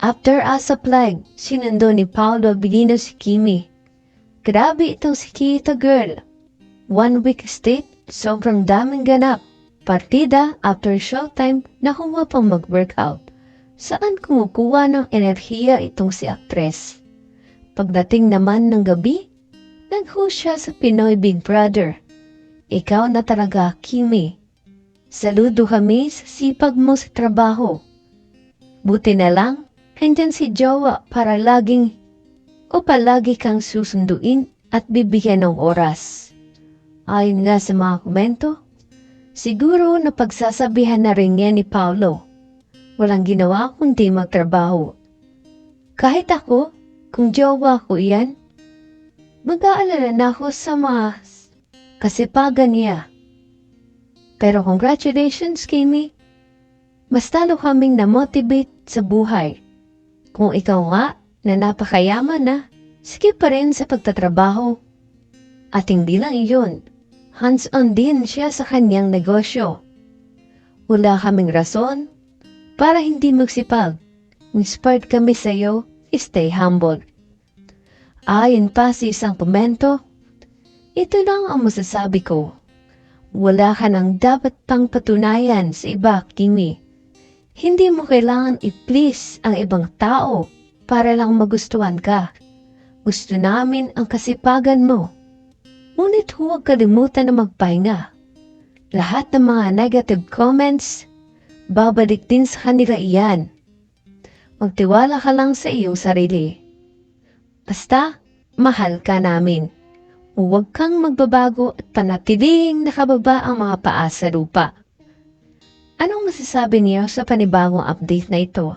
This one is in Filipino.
After Asa Plague, sinundo ni Paolo Abilino si Kimi. Grabe itong si Kita Girl. One week state, sobrang daming ganap. Partida after showtime, nakuha pang mag-workout. Saan kumukuha ng enerhiya itong si aktres? Pagdating naman ng gabi, nag-host siya sa Pinoy Big Brother. Ikaw na talaga, Kimi. Saludo kami sa sipag mo sa trabaho. Buti na lang, andyan si Jowa para laging o palagi kang susunduin at bibigyan ng oras. Ayon nga sa mga komento, siguro na pagsasabihan na rin yan ni Paolo. Walang ginawa kundi magtrabaho. Kahit ako, kung jowa ko yan, mag-aalala na ako sa mga kasipagan niya. Pero congratulations, Kimi. Mas talo kaming na-motivate sa buhay. Kung ikaw nga, na napakayaman na, sige pa rin sa pagtatrabaho. At hindi lang iyon, hands-on din siya sa kanyang negosyo. Wala kaming rason para hindi magsipag. Inspired kami sa iyo, stay humble. Ayon pa sa isang komento, ito lang ang masasabi ko. Wala ka nang dapat pang patunayan sa iba, Kimi. Hindi mo kailangan i-please ang ibang tao para lang magustuhan ka. Gusto namin ang kasipagan mo. Ngunit huwag kalimutan na magpahinga. Lahat ng mga negative comments, babalik din sa kanila iyan. Magtiwala ka lang sa iyong sarili. Basta, mahal ka namin. Huwag kang magbabago at panatiling nakababa ang mga paa sa lupa. Anong masasabi niyo sa panibagong update na ito?